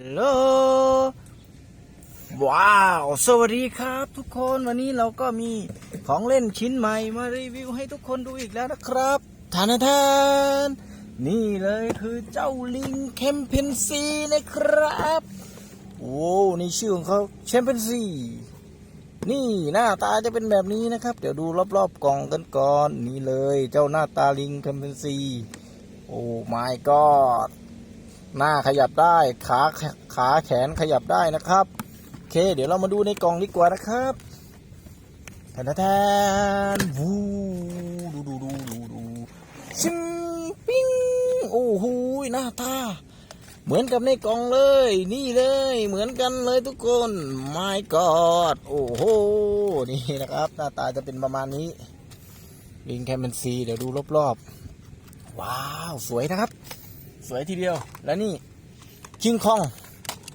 ฮัลโหลว้าว สวัสดีครับ ทุกคนวันนี้เราก็มีของเล่นชิ้นใหม่มารีวิวให้ทุกคนดูอีกแล้วนะครับทานทานนี่เลยคือเจ้าลิงแคมเพนซีนะครับโอ้นี่ชื่อของเขาแชมเปนซีนี่หน้าตาจะเป็นแบบนี้นะครับ เดี๋ยวดูรอบๆกล่องกันก่อน นี่เลยเจ้าหน้าตาลิงแคมเพนซีโอ้ my god หน้าขยับได้ ขาขาแขนขยับได้นะครับ โอเค เดี๋ยวเรามาดูในกล่องดีกว่านะครับแทนแทนวูดูดูดูดูดูชิมปิ้งโอ้โหหน้าตาเหมือนกับในกล่องเลย นี่เลย เหมือนกันเลยทุกคน my god โอ้โหนี่นะครับ หน้าตาจะเป็นประมาณนี้ลิงแคมเปนซีเดี๋ยวดูรอบๆ ว้าว สวยนะครับ สวยทีเดียว แล้วนี่คิงคอง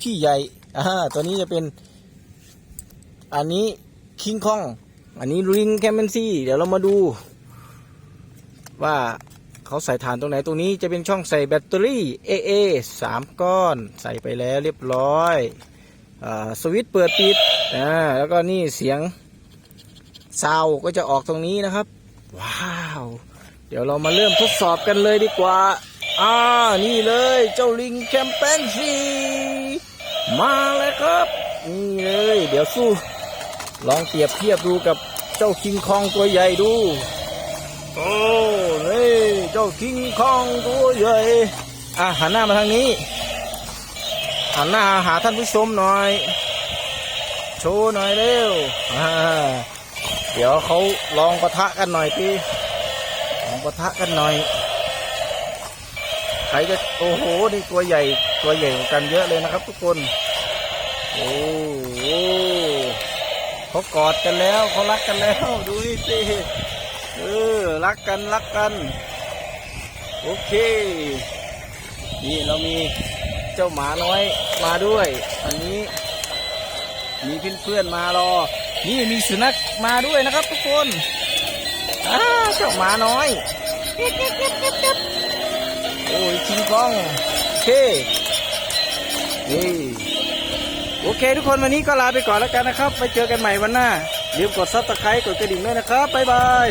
พี่ใหญ่อ่าตัวนี้จะเป็น อันนี้คิงคอง อันนี้ริงแคมเปนซี่ เดี๋ยวเรามาดู ว่าเขาใส่ฐานตรงไหนตรงนี้จะเป็นช่องใส่แบตเตอรี่ AA สามก้อน ใส่ไปแล้วเรียบร้อยอสวิตช์เปิดปิดอ่าแล้วก็นี่เสียงซาวก็จะออกตรงนี้นะครับ ว้าว เดี๋ยวเรามาเริ่มทดสอบกันเลยดีกว่า อ่านี่เลยเจ้าลิงแคมเปญซีมาแล้วครับ นี่เลย เดี๋ยวสู้ ลองเปรียบเทียบดูกับเจ้าคิงคองตัวใหญ่ดู โอ้นี่เจ้าคิงคองตัวใหญ่อะหันหน้ามาทางนี้หันหน้าหาท่านผู้ชมหน่อย โชว์หน่อยเร็วเดี๋ยวเขาลองปะทะกันหน่อยพี่ลองปะทะกันหน่อย ใครจะโอ้โหนี่ตัวใหญ่ตัวใหญ่กันเยอะเลยนะครับ ทุกคนโอ้โหเขากอดกันแล้วเขารักกันแล้วดูนี่สิเออรักกันรักกัน โอเคนี่เรามีเจ้าหมาน้อยมาด้วย อันนี้ มีเพื่อนเพื่อนๆมารอ นี่มีสุนัขมาด้วยนะครับ ทุกคนอ้าเจ้าหมาน้อย โอ้ยคิงคองโอเคนี่โอเค ทุกคนวันนี้ก็ลาไปก่อนแล้วกันนะครับ ไปเจอกันใหม่วันหน้าลืมกดซับสไครต์กดกระดิ่งด้วยนะครับบ๊ายบาย